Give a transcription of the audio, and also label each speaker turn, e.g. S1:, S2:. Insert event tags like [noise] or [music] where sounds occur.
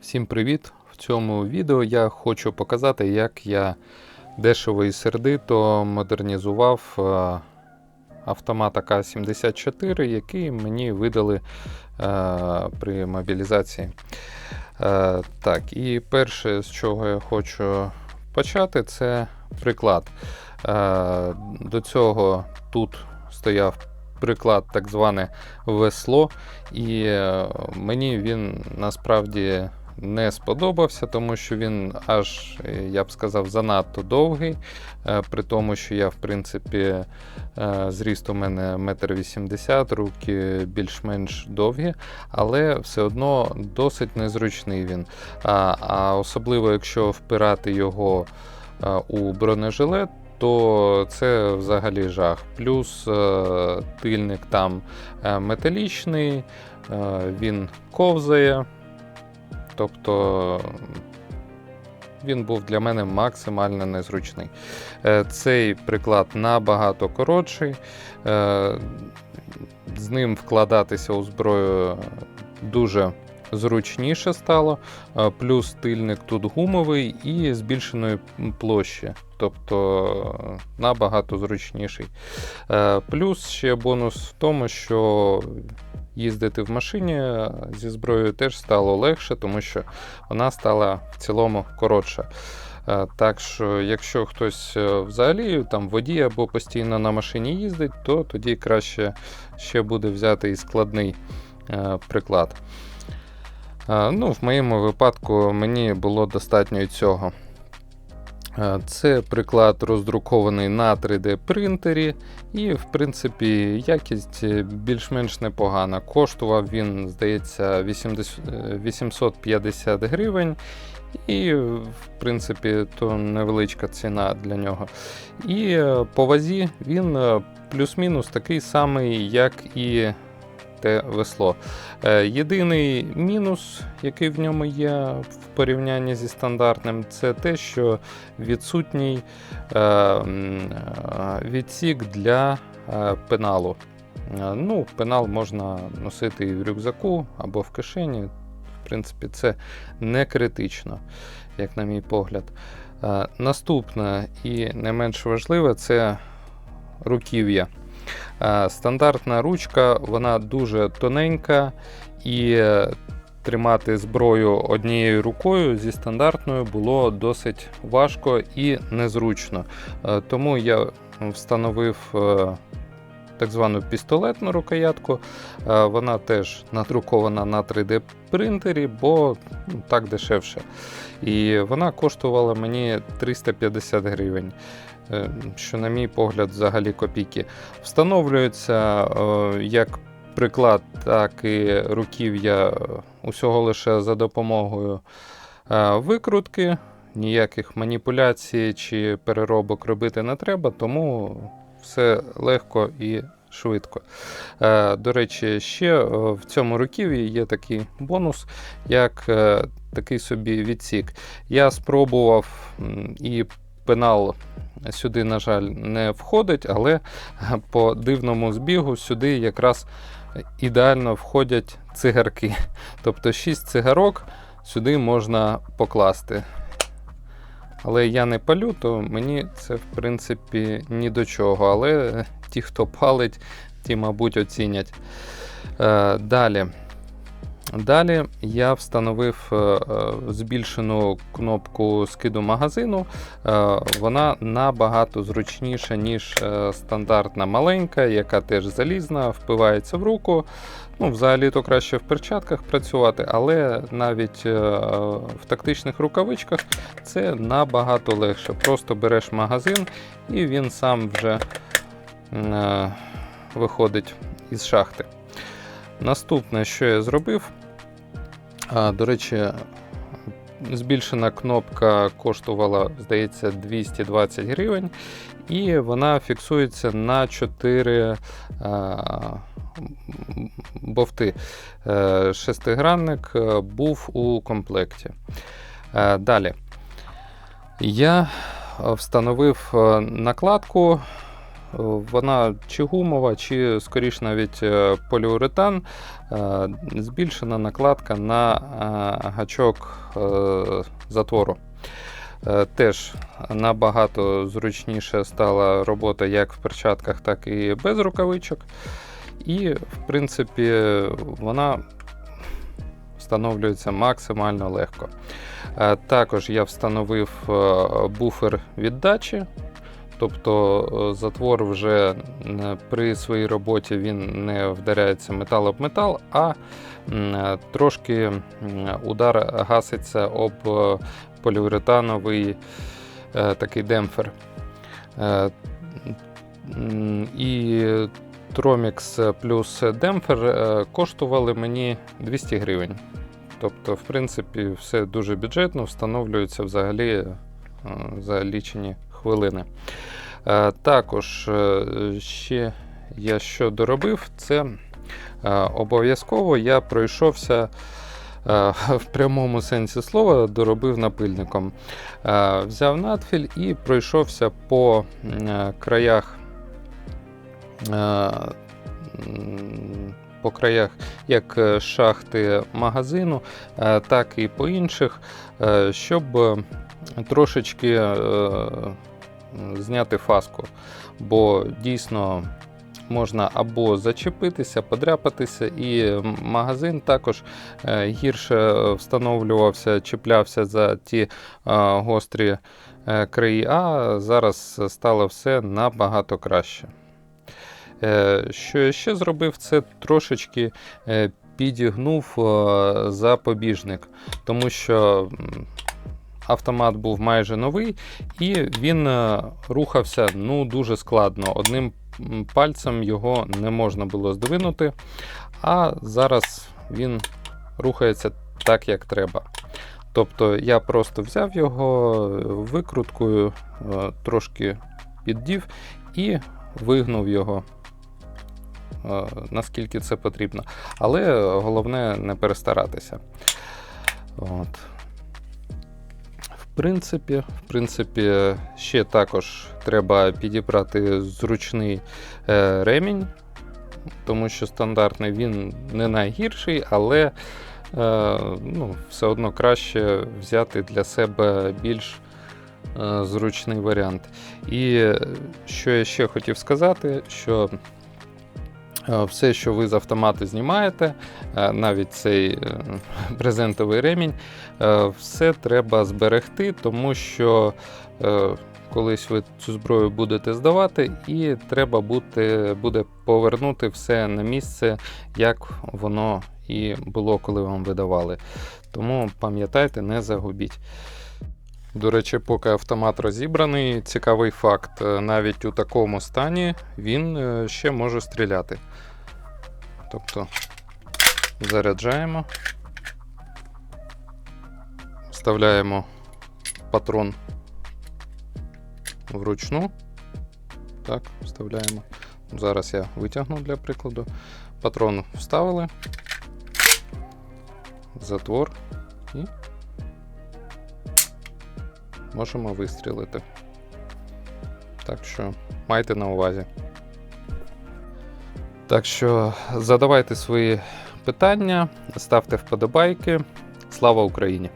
S1: Всім привіт! В цьому відео я хочу показати, як я дешево і сердито модернізував е, автомат АК-74, який мені видали е, при мобілізації. Е, Так, і перше, з чого я хочу почати, це приклад. До цього тут стояв приклад, так зване весло, і мені він насправді не сподобався, тому що він аж, е, я б сказав, занадто довгий. е, При тому, що я, в принципі, е, зріст у мене 1,80 м, руки більш-менш довгі, але все одно досить незручний він. А, а особливо, якщо впирати його у бронежилет, то це взагалі жах. Плюс тильник там металічний, він ковзає. Тобто він був для мене максимально незручний. Е, Цей приклад набагато коротший. Е, З ним вкладатися у зброю дуже зручніше стало. Е, Плюс тильник тут гумовий і збільшеної площі, тобто набагато зручніший. Плюс ще бонус в тому, що їздити в машині зі зброєю теж стало легше, тому що вона стала в цілому коротша. Е, Так що, якщо хтось е, взагалі там водій або постійно на машині їздить, то тоді краще ще буде взяти і складний е, приклад. Е, Ну, В моєму випадку мені було достатньо і цього. Це приклад роздрукований на 3D принтері, і, в принципі, якість е, більш-менш непогана. Коштував він, здається, 80, е, 850 гривень. І, в принципі, то невеличка ціна для нього. І е, по вазі він плюс-мінус такий самий, як і те весло. Е, Єдиний мінус, який в ньому є в порівнянні зі стандартним, це те, що відсутній е, е, відсік для пеналу. Ну, пенал можна носити і в рюкзаку або в кишені. В принципі, це не критично, як на мій погляд. Наступне і не менш важливе це руків'я. Е, Стандартна ручка, вона дуже тоненька і е, тримати зброю однією рукою зі стандартною було досить важко і незручно. Е, Тому я встановив так звану пістолетну рукоятку. Е, Вона теж надрукована на 3D принтері, бо ну, так дешевше. І вона коштувала мені 350 гривень. е, Що, на мій погляд, взагалі копійки. Встановлюється е, як приклад, так і руків'я усього лише за допомогою викрутки. Ніяких маніпуляцій чи переробок робити не треба, тому все легко і швидко. Е, До речі, ще е, в цьому руків'ї є такий бонус, як е, такий собі відсік. Я спробував і пенал сюди, на жаль, не входить, але по дивному збігу сюди якраз ідеально входять цигарки. Тобто 6 цигарок сюди можна покласти. Але я не палю, то мені це в принципі ні до чого. Але ті, хто палить, ті, мабуть, оцінять. Е, далі. Далі я встановив е, е, збільшену кнопку скиду магазину. Е, Вона набагато зручніша, ніж стандартна маленька, яка теж залізна, впивається в руку. Ну, Взагалі то краще в перчатках працювати, але навіть в тактичних рукавичках це набагато легше. Просто береш магазин і він сам вже виходить із шахти. Наступне, що я зробив, а, до речі, збільшена кнопка коштувала, здається, 220 гривень, і вона фіксується на 4 а, бовти. Е, Шестигранник е, був у комплекті. Е, Далі. Я е, встановив е, накладку вона чи гумова, чи скоріш навіть е, поліуретан, е, збільшена накладка на е, гачок затвору. Теж набагато зручніше стала робота як в перчатках, так і без рукавичок. І, в принципі, вона встановлюється максимально легко. Також я встановив буфер віддачі, тобто е, затвор вже при своїй роботі він не вдаряється метал об метал, а трошки удар гаситься об е, поліуретановий е, такий демпфер. І Tromix плюс демпфер коштували мені 200 гривень. Тобто, в принципі, все дуже бюджетно, встановлюється взагалі за лічені хвилини. Е, Також е, ще я що доробив, це е, обов'язково я пройшовся в прямому сенсі слова, доробив напильником. Взяв надфіль і пройшовся по краях. По краях як шахти магазину, так і по інших, щоб трошечки зняти фаску. Бо дійсно можна або зачепитися, подряпатися, і магазин також е, гірше встановлювався, чіплявся за ті е, гострі е, краї, а зараз стало все набагато краще. Що я ще зробив, це трошечки підігнув запобіжник, тому що автомат був майже новий і він е, рухався ну, дуже складно. Одним пальцем його не можна було здвинути, а зараз він рухається так, як треба. Тобто я просто взяв його викруткою, е, трошки піддів і вигнув його е, наскільки це потрібно. Але головне не перестаратися. От. Принципі, в принципі, ще також треба підібрати зручний е, ремінь, тому що стандартний він не найгірший, але е, ну, все одно краще взяти для себе більш е, зручний варіант. І що я ще хотів сказати, що все, що ви з автомату знімаєте, е, навіть цей е, [laughs] брезентовий ремінь, е, все треба зберегти, тому що е, колись ви цю зброю будете здавати, і треба бути, буде повернути все на місце, як воно і було, коли вам видавали. Тому пам'ятайте, не загубіть. До речі, поки автомат розібраний, цікавий факт: е, навіть у такому стані він е, ще може стріляти. Тобто заряджаємо, вставляємо патрон вручну. Так, вставляємо. Зараз я витягну для прикладу. Патрон вставили, затвор і можемо вистрілити. Так що майте на увазі. Так що задавайте свої питання, ставте вподобайки. Слава Україні!